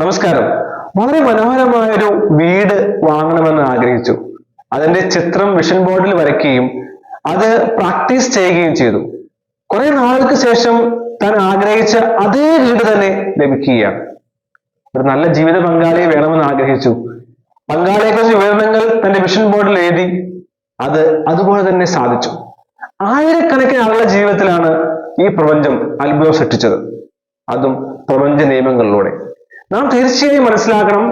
നമസ്കാരം. വളരെ മനോഹരമായ ഒരു വീട് വാങ്ങണമെന്ന് ആഗ്രഹിച്ചു. അതിന്റെ ചിത്രം വിഷൻ ബോർഡിൽ വരയ്ക്കുകയും അത് പ്രാക്ടീസ് ചെയ്യുകയും ചെയ്തു. കുറെ നാളുകൾക്ക് ശേഷം താൻ ആഗ്രഹിച്ച അതേ വീട് തന്നെ ലഭിക്കുകയാണ്. ഒരു നല്ല ജീവിത പങ്കാളിയെ വേണമെന്ന് ആഗ്രഹിച്ചു. പങ്കാളിയെ കുറിച്ച് വിവരണങ്ങൾ തന്റെ വിഷൻ ബോർഡിൽ എഴുതി അത് അതുപോലെ തന്നെ സാധിച്ചു. ആയിരക്കണക്കിന് ആളുടെ ജീവിതത്തിലാണ് ഈ പ്രപഞ്ചം അത്ഭുതം സൃഷ്ടിച്ചത്. അതും പ്രപഞ്ച നിയമങ്ങളിലൂടെ. നാം തീർച്ചയായും മനസ്സിലാക്കണം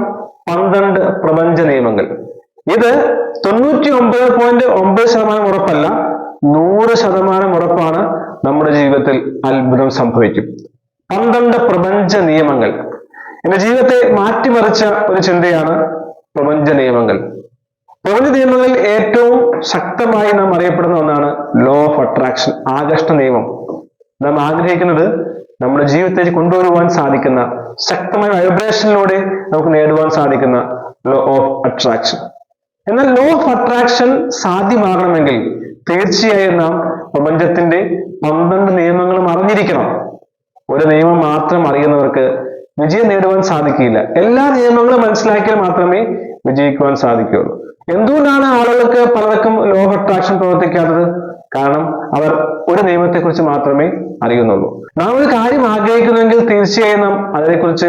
പന്ത്രണ്ട് പ്രപഞ്ച നിയമങ്ങൾ. ഇത് തൊണ്ണൂറ്റി ഒമ്പത് പോയിന്റ് ഒമ്പത് ശതമാനം ഉറപ്പല്ല നൂറ് ശതമാനം ഉറപ്പാണ് നമ്മുടെ ജീവിതത്തിൽ അത്ഭുതം സംഭവിക്കും. പന്ത്രണ്ട് പ്രപഞ്ച നിയമങ്ങൾ. എന്റെ ജീവിതത്തെ മാറ്റിമറിച്ച ഒരു ചിന്തയാണ് പ്രപഞ്ച നിയമങ്ങൾ. പ്രപഞ്ച നിയമങ്ങളിൽ ഏറ്റവും ശക്തമായി നാം അറിയപ്പെടുന്ന ഒന്നാണ് ലോ ഓഫ് അട്രാക്ഷൻ ആകർഷണ നിയമം. നാം ആഗ്രഹിക്കുന്നത് നമ്മുടെ ജീവിതത്തിലേക്ക് കൊണ്ടുവരുവാൻ സാധിക്കുന്ന ശക്തമായ വൈബ്രേഷനിലൂടെ നമുക്ക് നേടുവാൻ സാധിക്കുന്ന ലോ ഓഫ് അട്രാക്ഷൻ എന്നാൽ ലോ ഓഫ് അട്രാക്ഷൻ സാധ്യമാകണമെങ്കിൽ തീർച്ചയായും നാം പ്രപഞ്ചത്തിന്റെ പന്ത്രണ്ട് നിയമങ്ങളും അറിഞ്ഞിരിക്കണം. ഒരു നിയമം മാത്രം അറിയുന്നവർക്ക് വിജയം നേടുവാൻ സാധിക്കില്ല എല്ലാ നിയമങ്ങളും മനസ്സിലാക്കിയാൽ മാത്രമേ വിജയിക്കുവാൻ സാധിക്കുകയുള്ളൂ. എന്തുകൊണ്ടാണ് ആളുകൾക്ക് പലർക്കും ലോ ഓഫ് അട്രാക്ഷൻ പ്രവർത്തിക്കാത്തത്? കാരണം അവർ ഒരു നിയമത്തെക്കുറിച്ച് മാത്രമേ അറിയുന്നുള്ളൂ. നാം ഒരു കാര്യം ആഗ്രഹിക്കുന്നുവെങ്കിൽ തീർച്ചയായും നാം അതിനെക്കുറിച്ച്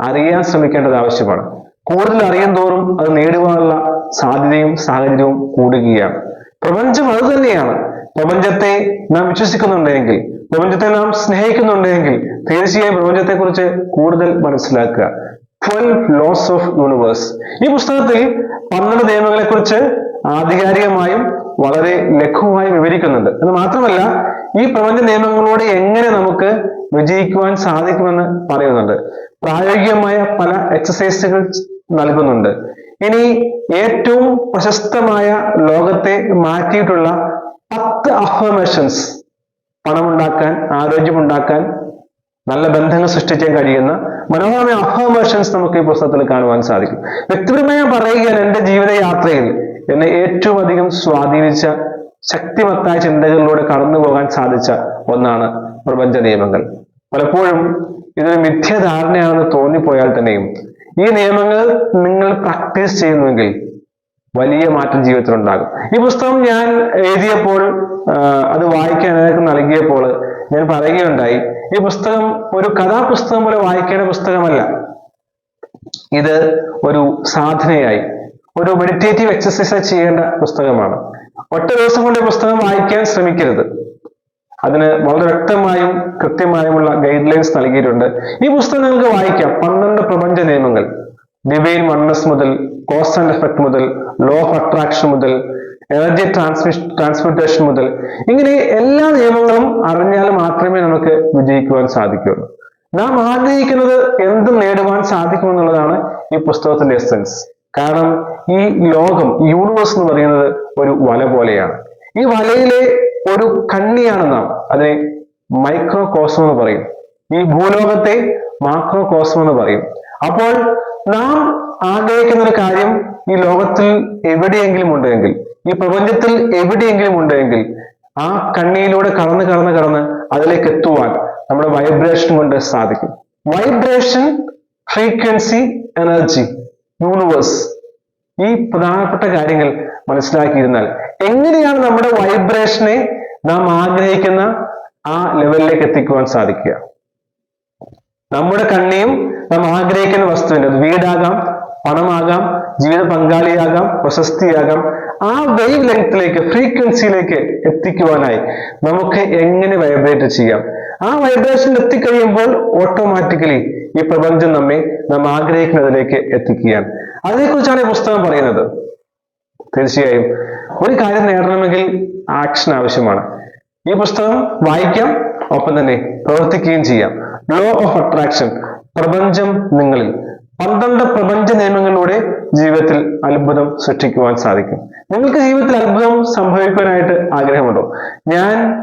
അറിയാൻ ശ്രമിക്കേണ്ടത് ആവശ്യമാണ്. കൂടുതൽ അറിയും തോറും അത് നേടുവാനുള്ള സാധ്യതയും സാഹചര്യവും കൂടുകയാണ്. പ്രപഞ്ചം അത് തന്നെയാണ്. പ്രപഞ്ചത്തെ നാം വിശ്വസിക്കുന്നുണ്ടെങ്കിൽ പ്രപഞ്ചത്തെ നാം സ്നേഹിക്കുന്നുണ്ടെങ്കിൽ തീർച്ചയായും പ്രപഞ്ചത്തെക്കുറിച്ച് കൂടുതൽ മനസ്സിലാക്കുക. ട്വൽവ് ലോസ് ഓഫ് യൂണിവേഴ്സ് ഈ പുസ്തകത്തിൽ പന്ത്രണ്ട് നിയമങ്ങളെ കുറിച്ച് ആധികാരികമായും വളരെ ലഘുവായും വിവരിക്കുന്നുണ്ട്. എന്ന് മാത്രമല്ല ഈ പ്രപഞ്ച നിയമങ്ങളോട് എങ്ങനെ നമുക്ക് വിജയിക്കുവാൻ സാധിക്കുമെന്ന് പറയുന്നുണ്ട്. പ്രായോഗികമായ പല എക്സസൈസുകൾ നൽകുന്നുണ്ട്. ഇനി ഏറ്റവും പ്രശസ്തമായ ലോകത്തെ മാറ്റിയിട്ടുള്ള പത്ത് അഫർമേഷൻസ് പണമുണ്ടാക്കാൻ ആരോഗ്യമുണ്ടാക്കാൻ നല്ല ബന്ധങ്ങൾ സൃഷ്ടിക്കാൻ കഴിയുന്ന മനോഹരമായ അഫർമേഷൻസ് നമുക്ക് ഈ പുസ്തകത്തിൽ കാണുവാൻ സാധിക്കും. വ്യക്തിപരമായി പറയുകയാണ് എന്റെ ജീവിതയാത്രയിൽ എന്നെ ഏറ്റവും അധികം സ്വാധീനിച്ച ശക്തിമത്തായ ചിന്തകളിലൂടെ കടന്നു പോകാൻ സാധിച്ച ഒന്നാണ് പ്രപഞ്ച നിയമങ്ങൾ. പലപ്പോഴും ഇതൊരു മിഥ്യധാരണയാണെന്ന് തോന്നിപ്പോയാൽ തന്നെയും ഈ നിയമങ്ങൾ നിങ്ങൾ പ്രാക്ടീസ് ചെയ്യുന്നുവെങ്കിൽ വലിയ മാറ്റം ജീവിതത്തിൽ ഉണ്ടാകും ഈ പുസ്തകം ഞാൻ എഴുതിയപ്പോൾ അത് വായിക്കാൻ നൽകിയപ്പോൾ ഞാൻ പറയുകയുണ്ടായി ഈ പുസ്തകം ഒരു കഥാപുസ്തകം പോലെ വായിക്കേണ്ട പുസ്തകമല്ല. ഇത് ഒരു സാധനയായി ഒരു മെഡിറ്റേറ്റീവ് എക്സസൈസ് ചെയ്യേണ്ട പുസ്തകമാണ്. ഒറ്റ ദിവസം കൊണ്ട് പുസ്തകം വായിക്കാൻ ശ്രമിക്കരുത്. അതിന് വളരെ വ്യക്തമായും കൃത്യമായുമുള്ള ഗൈഡ് ലൈൻസ് നൽകിയിട്ടുണ്ട്. ഈ പുസ്തകം നിങ്ങൾക്ക് വായിക്കാം. പന്ത്രണ്ട് പ്രപഞ്ച നിയമങ്ങൾ. ഡിവൈൻ വൺനസ് മുതൽ കോസ് ആൻഡ് എഫക്ട് മുതൽ ലോ ഓഫ് അട്രാക്ഷൻ മുതൽ എനർജി ട്രാൻസ്മിഷൻ ട്രാൻസ്മിറ്റേഷൻ മുതൽ. ഇങ്ങനെ എല്ലാ നിയമങ്ങളും അറിഞ്ഞാൽ മാത്രമേ നമുക്ക് വിജയിക്കുവാൻ സാധിക്കുകയുള്ളൂ. നാം ആഗ്രഹിക്കുന്നത് എന്തും നേടുവാൻ സാധിക്കുമെന്നുള്ളതാണ് ഈ പുസ്തകത്തിന്റെ എസെൻസ് കാരണം ഈ ലോകം യൂണിവേഴ്സ് എന്ന് പറയുന്നത് ഒരു വല പോലെയാണ്. ഈ വലയിലെ ഒരു കണ്ണിയാണ് നാം. അതിനെ മൈക്രോ കോസം എന്ന് പറയും. ഈ ഭൂലോകത്തെ മാക്രോ കോസം എന്ന് പറയും. അപ്പോൾ നാം ആഗ്രഹിക്കുന്ന ഒരു കാര്യം ഈ ലോകത്തിൽ എവിടെയെങ്കിലും ഉണ്ടെങ്കിൽ ഈ പ്രപഞ്ചത്തിൽ എവിടെയെങ്കിലും ഉണ്ടെങ്കിൽ ആ കണ്ണിയിലൂടെ കടന്ന് കടന്ന് കടന്ന് അതിലേക്ക് എത്തുവാൻ നമ്മുടെ വൈബ്രേഷൻ കൊണ്ട് സാധിക്കും. വൈബ്രേഷൻ ഫ്രീക്വൻസി എനർജി യൂണിവേഴ്സ് ഈ പ്രധാനപ്പെട്ട കാര്യങ്ങൾ മനസ്സിലാക്കിയിരുന്നാൽ എങ്ങനെയാണ് നമ്മുടെ വൈബ്രേഷനെ നാം ആഗ്രഹിക്കുന്ന ആ ലെവലിലേക്ക് എത്തിക്കുവാൻ സാധിക്കുക? നമ്മുടെ കണ്ണിയും നാം ആഗ്രഹിക്കുന്ന വസ്തുവിന്റെ അത് വീടാകാം പണമാകാം ജീവിത പങ്കാളിയാകാം പ്രശസ്തിയാകാം ആ വേവ് ലെങ്ത്തിലേക്ക് ഫ്രീക്വൻസിയിലേക്ക് എത്തിക്കുവാനായി നമുക്ക് എങ്ങനെ വൈബ്രേറ്റ് ചെയ്യാം? ആ വൈബ്രേഷനിൽ എത്തിക്കഴിയുമ്പോൾ ഓട്ടോമാറ്റിക്കലി ഈ പ്രപഞ്ചം നമ്മെ നാം ആഗ്രഹിക്കുന്നതിലേക്ക് എത്തിക്കുകയാണ്. അതിനെക്കുറിച്ചാണ് ഈ പുസ്തകം പറയുന്നത്. തീർച്ചയായും ഒരു കാര്യം നേടണമെങ്കിൽ ആക്ഷൻ ആവശ്യമാണ്. ഈ പുസ്തകം വായിക്കാം ഒപ്പം തന്നെ പ്രവർത്തിക്കുകയും ചെയ്യാം. ലോ ഓഫ് അട്രാക്ഷൻ പ്രപഞ്ചം നിങ്ങളിൽ. പന്ത്രണ്ട് പ്രപഞ്ച നിയമങ്ങളിലൂടെ ജീവിതത്തിൽ അത്ഭുതം സൃഷ്ടിക്കുവാൻ സാധിക്കും. നിങ്ങൾക്ക് ജീവിതത്തിൽ അത്ഭുതം സംഭവിക്കാനായിട്ട് ആഗ്രഹമുണ്ടോ? ഞാൻ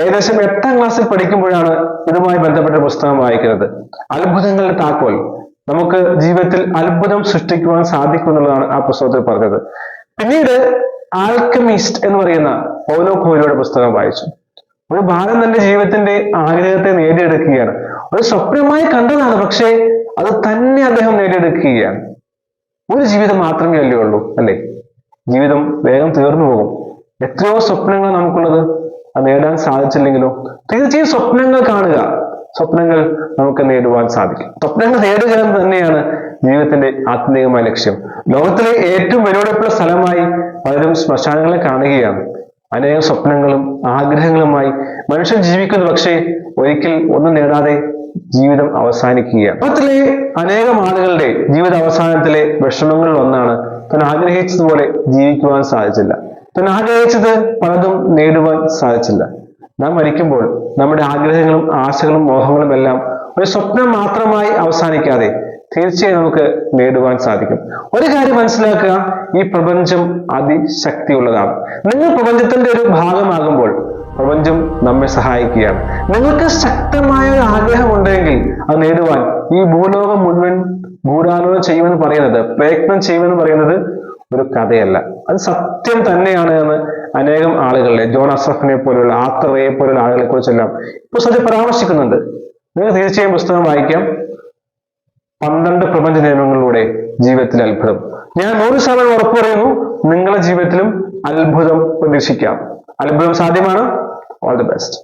ഏകദേശം എട്ടാം ക്ലാസ്സിൽ പഠിക്കുമ്പോഴാണ് ഇതുമായി ബന്ധപ്പെട്ട പുസ്തകം വായിക്കുന്നത്. അത്ഭുതങ്ങളുടെ താക്കോൽ. നമുക്ക് ജീവിതത്തിൽ അത്ഭുതം സൃഷ്ടിക്കുവാൻ സാധിക്കും എന്നുള്ളതാണ് ആ പുസ്തകത്തിൽ പറഞ്ഞത്. പിന്നീട് ആൽക്കമിസ്റ്റ് എന്ന് പറയുന്ന പൗലോ കോയിലോയുടെ പുസ്തകം വായിച്ചു. ഒരു ബാലൻ തന്റെ ജീവിതത്തിന്റെ ആഗ്രഹത്തെ നേടിയെടുക്കുകയാണ്. ഒരു സ്വപ്നമായി കണ്ടതാണ് പക്ഷേ അത് തന്നെ അദ്ദേഹം നേടിയെടുക്കുകയാണ്. ഒരു ജീവിതം മാത്രമേ അല്ലേ ഉള്ളൂ അല്ലേ? ജീവിതം വേഗം തീർന്നു പോകും. എത്രയോ സ്വപ്നങ്ങൾ നമുക്കുള്ളത്. അത് നേടാൻ സാധിച്ചില്ലെങ്കിലോ? തീർച്ചയായും സ്വപ്നങ്ങൾ കാണുക. സ്വപ്നങ്ങൾ നമുക്ക് നേടുവാൻ സാധിക്കും. സ്വപ്നങ്ങൾ നേടുക എന്ന് തന്നെയാണ് ജീവിതത്തിന്റെ ആത്മീയമായ ലക്ഷ്യം. ലോകത്തിലെ ഏറ്റവും വിലപിടിപ്പുള്ള സ്ഥലമായി പലരും ശ്മശാനങ്ങളെ കാണുകയാണ്. അനേകം സ്വപ്നങ്ങളും ആഗ്രഹങ്ങളുമായി മനുഷ്യൻ ജീവിക്കുന്നു. പക്ഷേ ഒരിക്കൽ ഒന്നും നേടാതെ ജീവിതം അവസാനിക്കുകയാണ്. ലോകത്തിലെ അനേകം ആളുകളുടെ ജീവിത അവസാനത്തിലെ വിഷമങ്ങളിൽ ഒന്നാണ് താൻ ആഗ്രഹിച്ചതുപോലെ ജീവിക്കുവാൻ സാധിച്ചില്ല. താൻ ആഗ്രഹിച്ചത് പലതും നേടുവാൻ സാധിച്ചില്ല. നാം മരിക്കുമ്പോൾ നമ്മുടെ ആഗ്രഹങ്ങളും ആശകളും മോഹങ്ങളും എല്ലാം ഒരു സ്വപ്നം മാത്രമായി അവസാനിക്കാതെ തീർച്ചയായും നമുക്ക് നേടുവാൻ സാധിക്കും. ഒരു കാര്യം മനസ്സിലാക്കുക ഈ പ്രപഞ്ചം അതിശക്തിയുള്ളതാണ്. നിങ്ങൾ പ്രപഞ്ചത്തിന്റെ ഒരു ഭാഗമാകുമ്പോൾ പ്രപഞ്ചം നമ്മെ സഹായിക്കുകയാണ്. നിങ്ങൾക്ക് ശക്തമായ ഒരു ആഗ്രഹം ഉണ്ടെങ്കിൽ അത് നേടുവാൻ ഈ ഭൂലോകം മുഴുവൻ ഗൂഢാലോചന ചെയ്യുമെന്ന് പറയുന്നത് പ്രയത്നം ചെയ്യുമെന്ന് പറയുന്നത് ഒരു കഥയല്ല. അത് സത്യം തന്നെയാണ് എന്ന് അനേകം ആളുകളെ ജോൺ അസഫിനെ പോലുള്ള ആത്തറയെ പോലുള്ള ആളുകളെ കുറിച്ചെല്ലാം സത്യം പരാമർശിക്കുന്നുണ്ട്. നിങ്ങൾ തീർച്ചയായും പുസ്തകം വായിക്കാം. പന്ത്രണ്ട് പ്രപഞ്ച നിയമങ്ങളിലൂടെ ജീവിതത്തിൽ അത്ഭുതം. ഞാൻ നൂറ് ശതമാനം ഉറപ്പ് പറയുന്നു നിങ്ങളുടെ ജീവിതത്തിലും അത്ഭുതം പ്രതീക്ഷിക്കാം. അത്ഭുതം സാധ്യമാണ്. All the best